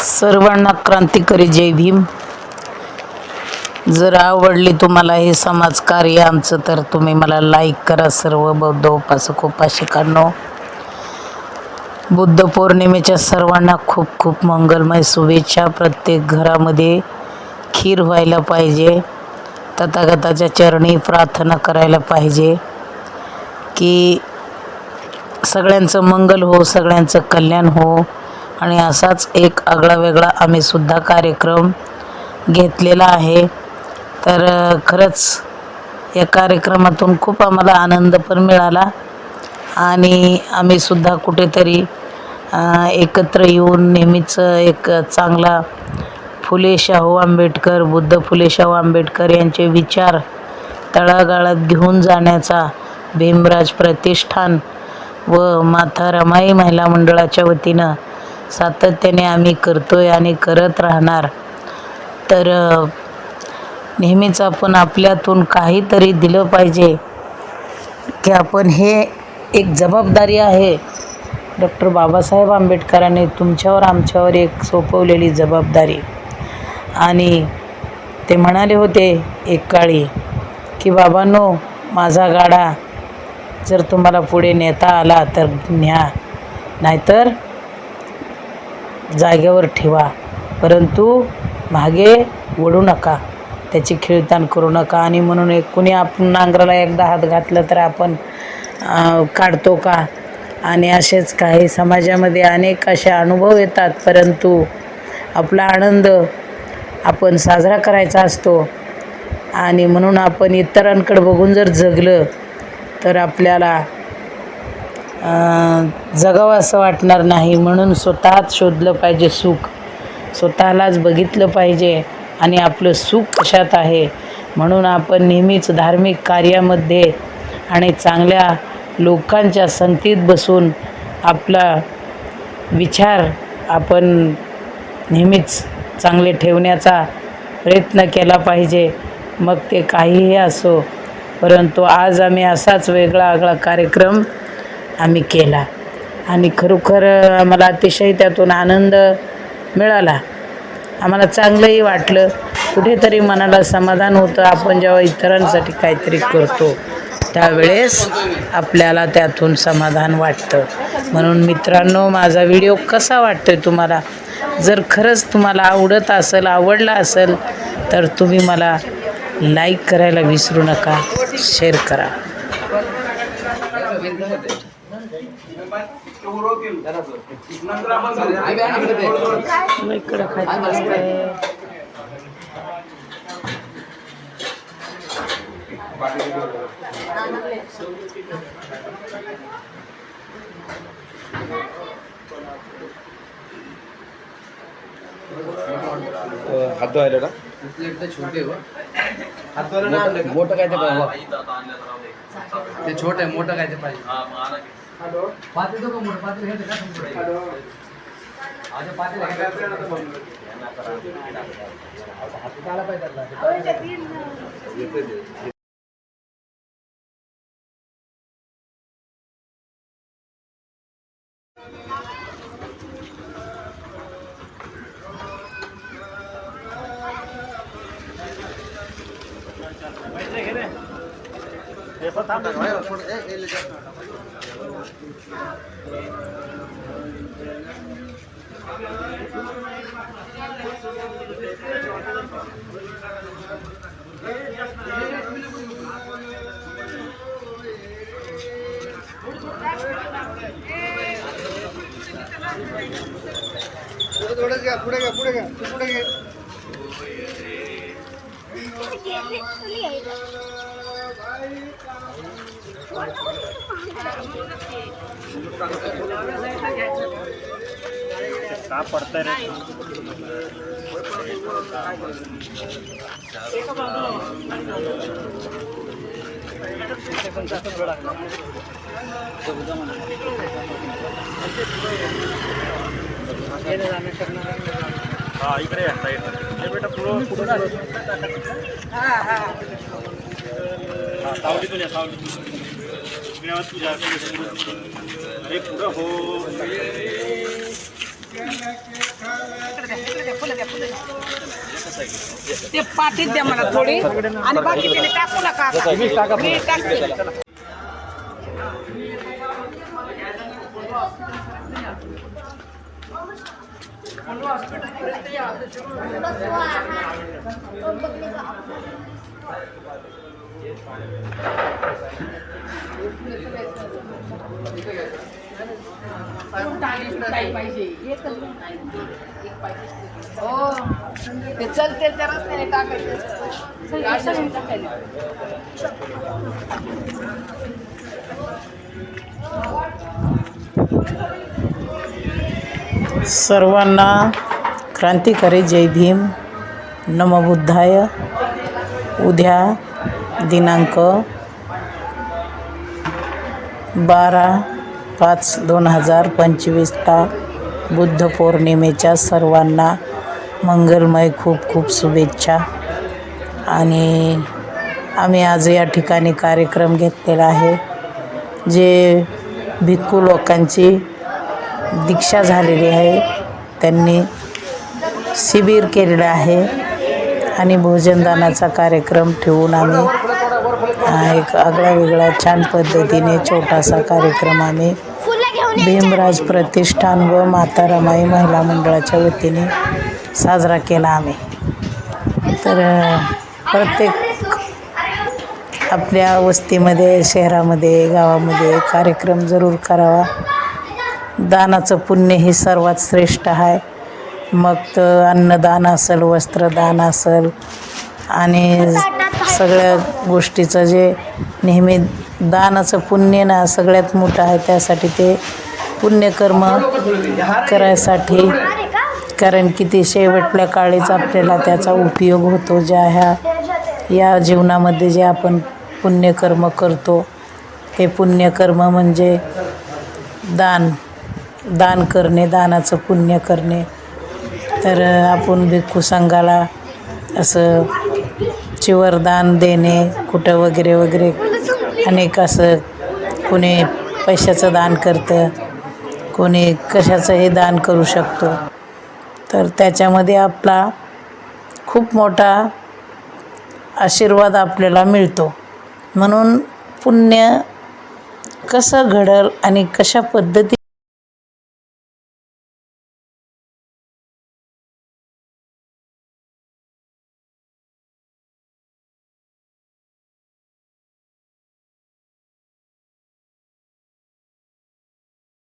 सर्वांना क्रांतिकारी जय भीम. जर आवडली तुम्हाला हे समाजकार्य आमचं तर तुम्ही मला लाईक करा सर्व बौद्ध उपासक उपासिकांनो बुद्ध पौर्णिमेच्या सर्वांना खूप खूप मंगलमय शुभेच्छा. प्रत्येक घरामध्ये खीर व्हायला पाहिजे. तथागताच्या चरणी प्रार्थना करायला पाहिजे. की सगळ्यांचं मंगल हो सगळ्यांचं कल्याण हो. आणि असाच एक आगळा वेगळा आम्ही सुद्धा कार्यक्रम घेतलेला आहे. तर खरंच या कार्यक्रमातून खूप आम्हाला आनंद पण मिळाला आणि आम्ही सुद्धा कुठेतरी एकत्र येऊन नेहमीच एक चांगला फुले शाहू आंबेडकर बुद्ध फुले शाहू आंबेडकर यांचे विचार तळागाळात घेऊन जाण्याचा भीमराज प्रतिष्ठान व माथा रमाई महिला मंडळाच्या वतीनं सातत्याने आम्ही करतोय आणि करत राहणार. तर नेहमीच आपण आपल्यातून काहीतरी दिलं पाहिजे की आपण हे एक जबाबदारी आहे. डॉक्टर बाबासाहेब आंबेडकरांनी तुमच्यावर आमच्यावर एक सोपवलेली जबाबदारी. आणि ते म्हणाले होते एक काळी की बाबांनो माझा गाडा जर तुम्हाला पुढे नेता आला तर न्या. नाहीतर जागेवर ठेवा. परंतु मागे वळू नका. त्याची खेळताण करू नका. आणि म्हणून एक कुणी आपण नांगराला एकदा हात घातला तर आपण काढतो का? आणि असेच काही समाजामध्ये अनेक असे अनुभव येतात. परंतु आपला आनंद आपण साजरा करायचा असतो. आणि म्हणून आपण इतरांकडे बघून जर जगलं तर आपल्याला जगावं असं वाटणार नाही. म्हणून स्वतःच शोधलं पाहिजे सुख. स्वतःलाच बघितलं पाहिजे आणि आपलं सुख कशात आहे? म्हणून आपण नेहमीच धार्मिक कार्यामध्ये आणि चांगल्या लोकांच्या संगतीत बसून आपला विचार आपण नेहमीच चांगले ठेवण्याचा प्रयत्न केला पाहिजे. मग ते काहीही असो परंतु आज आम्ही असाच वेगळा आगळा कार्यक्रम आम्ही केला. आणि खरोखर आम्हाला अतिशय त्यातून आनंद मिळाला. आम्हाला चांगलंही वाटलं. कुठेतरी मनाला समाधान होतं. आपण जेव्हा इतरांसाठी काहीतरी करतो त्यावेळेस आपल्याला त्यातून समाधान वाटतं. म्हणून मित्रांनो माझा व्हिडिओ कसा वाटतोय तुम्हाला? जर खरंच तुम्हाला आवडत असेल आवडला असेल तर तुम्ही मला लाईक करायला विसरू नका. शेअर करा. इकडं खाली. बसलंय. हात धुवायला ना मोठं काय ते पाहिजे ते छोट आहे मोठं काय ते पाहिजे. पातेलं का मोठं पातेलं घ्यायचं का थोडं? अच्छा, पातेलं घ्यायचं. हात काढा पाहिजे त्यातला. थोडं घ्या पुढे घ्या पुढे घ्या पुढे घ्या का पडतंय रे हा इकडे या साईड हे बेटा पुढं पुढं हा. हा सावलीतून या सावलीतून. पुण्यावर तुझ्या अरे पुढं हो ते पाठीत द्या मला थोडी. आणि बाकी तिने टाकू नका. मी टाकते. हो ते चलते त्या रस्त्याने टाकायचं टाकायला. सर्वांना क्रांतिकारी जय भीम नमबुद्धाय उद्या दिनांक बारा पाच दोन हजार पंचवीसला बुद्ध पौर्णिमेच्या सर्वांना मंगलमय खूप खूप शुभेच्छा. आणि आम्ही आज या ठिकाणी कार्यक्रम घेतलेला आहे जे भिक्खू लोकांची दीक्षा झालेली आहे. त्यांनी शिबिर केलेलं आहे आणि भोजनदानाचा कार्यक्रम ठेवून आम्ही हा एक आगळा वेगळा छान पद्धतीने छोटासा कार्यक्रम आम्ही भीमराज प्रतिष्ठान व माता रमाई महिला मंडळाच्या वतीने साजरा केला आम्ही. तर प्रत्येक आपल्या वस्तीमध्ये शहरामध्ये गावामध्ये कार्यक्रम जरूर करावा. दानाचं पुण्य हे सर्वात श्रेष्ठ आहे. मग तर अन्नदान असेल वस्त्रदान असेल आणि सगळ्या गोष्टीचं जे नेहमी दानाचं पुण्य ना सगळ्यात मोठं आहे त्यासाठी ते पुण्यकर्म करायसाठी. कारण की ते शेवटल्या काळीच आपल्याला त्याचा उपयोग होतो ज्या ह्या या जीवनामध्ये जे आपण पुण्यकर्म करतो. ते पुण्यकर्म म्हणजे दान दान करणे दानाचं पुण्य करणे. तर आपण भिक्खू संघाला असं चिवरदान देणे कुठं वगैरे वगैरे. अनेक असं कोणी पैशाचं दान करतं कोणी कशाचंही दान करू शकतो. तर त्याच्यामध्ये आपला खूप मोठा आशीर्वाद आपल्याला मिळतो. म्हणून पुण्य कसं घडल आणि कशा पद्धती